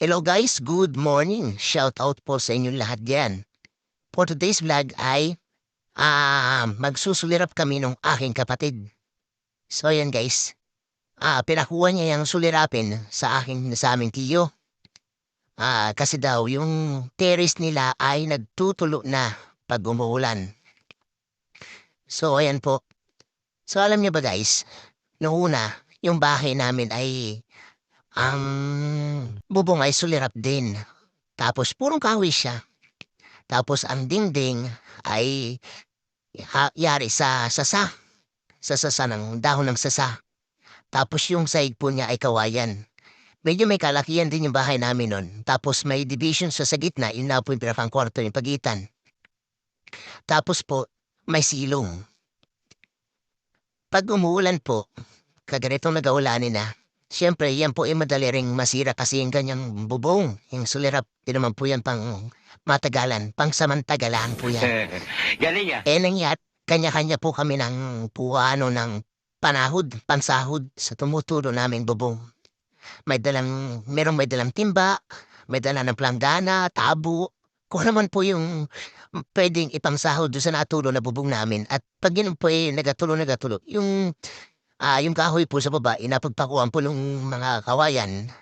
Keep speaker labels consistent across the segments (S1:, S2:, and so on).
S1: Hello guys, good morning. Shout out po sa inyong lahat diyan. For today's vlog ay ah magsusulirap kami ng aking kapatid. So yan guys. Ah, pinakuha niya yung sulirapin sa aking sa aming tiyo. Ah, kasi daw yung terrace nila ay nagtutulo na pag umuulan. So ayan po. So alam niyo ba guys, noong una, yung bahay namin ay ang bubong ay sulirap din. Tapos purong kahoy siya. Tapos ang dingding ay ha, yari sa sasa. Sa sasa ng dahon ng sasa. Tapos yung side po niya ay kawayan. Medyo may kalakihan din yung bahay namin nun. Tapos may division sa sa gitna, yun na po yung pinakang kwarto yung pagitan. Tapos po, may silong. Pag umuulan po, kaganitong nag-aulanin na, Siyempre, yan po ay madali ring masira kasi yung ganyang bubong, yung sulirap, di naman po yan pang matagalan, pang samantagalan po yan.
S2: Galing ah.
S1: eh nangyat, kanya-kanya po kami ng puano ng panahod, pansahod sa tumutulo naming bubong. May dalang, merong may dalang timba, may dala ng planggana, tabo, kung naman po yung pwedeng ipangsahod doon sa natulo na bubong namin. At pag yun po ay nagatulo-nagatulo, yung Ah, yung kahoy po sa baba, inapagpakuan po ng mga kawayan,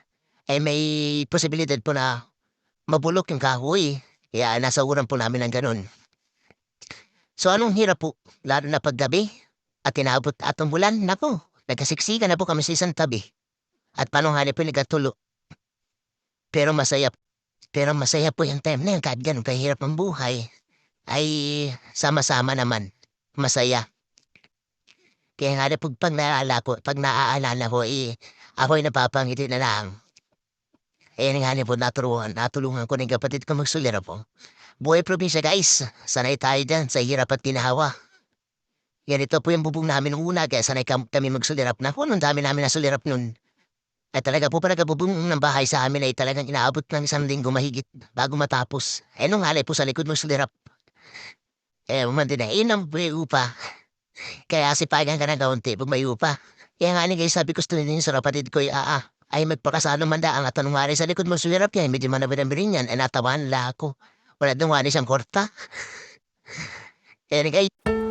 S1: eh may posibilidad po na mabulok yung kahoy. Kaya nasa uran po namin ng ganun. So anong hirap po, lalo na paggabi, at tinabot atong bulan, nako, nagkasiksikan na po kami sa isang tabi. At panunghali po nagatulo. Pero masaya, pero masaya po yung time na yun, kahit ganun kahirap ang buhay, ay sama-sama naman, masaya. Kaya nga na pag, pag naaalala ko, pag naaalala ko, eh, ako'y napapangiti na lang. Eh, nga na po, natulungan, natulungan ko ng kapatid ko magsulira po. Buhay probinsya, guys. Sanay tayo dyan sa hirap at kinahawa. Yan ito po yung bubong namin nung una, kaya sanay kam- kami magsulirap na. Kung anong dami namin na sulirap nun. Ay talaga po pala bubong ng bahay sa amin ay talagang inaabot ng isang linggo mahigit bago matapos. Eh nung halay po sa likod magsulirap. Eh, umandi na, inang upa. Kaya sipagan ka na kaunti pag may upa. Kaya nga guys, sabi ko sa ninyo sa kapatid ko, ah, ah, ay magpakasalo man da ang atanong nga sa likod mo sulirap yan, medyo manabiramirin yan, ay natawan la ako. Wala doon nga siyang korta. Kaya ni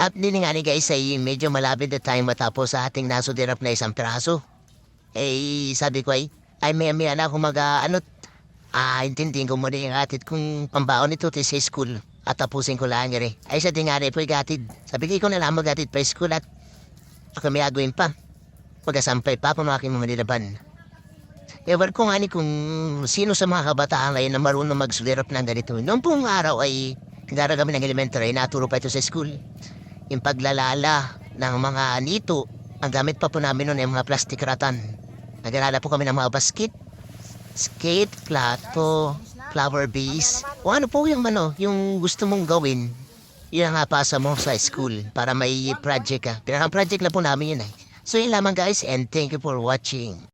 S1: At din nga ni guys ay medyo malapit na tayo matapos sa ating nasudirap na isang piraso. Eh, sabi ko ay, ay may may na ako mag uh, ano, ah, intindihin ko muna yung atid kung pambaon nito sa school at tapusin ko lang rin. Ay sa tingari po igatid. Sabi ko na lang magatid pa school at ako may agawin pa. Pagkasampay pa kung aking mamanilaban. Ewan ko nga ni kung sino sa mga kabataan ngayon na marunong magsulirap ng ganito. Noong pong araw ay nagara kami ng elementary, naturo pa ito sa school yung paglalala ng mga nito. Ang gamit pa po namin noon ay mga plastic ratan. Naglalala po kami ng mga basket, skate, plato, flower base. O ano po yung ano, yung gusto mong gawin. Yan nga pasa mo sa school para may project ka. Ang project na po namin yun ay. So yun lamang guys and thank you for watching.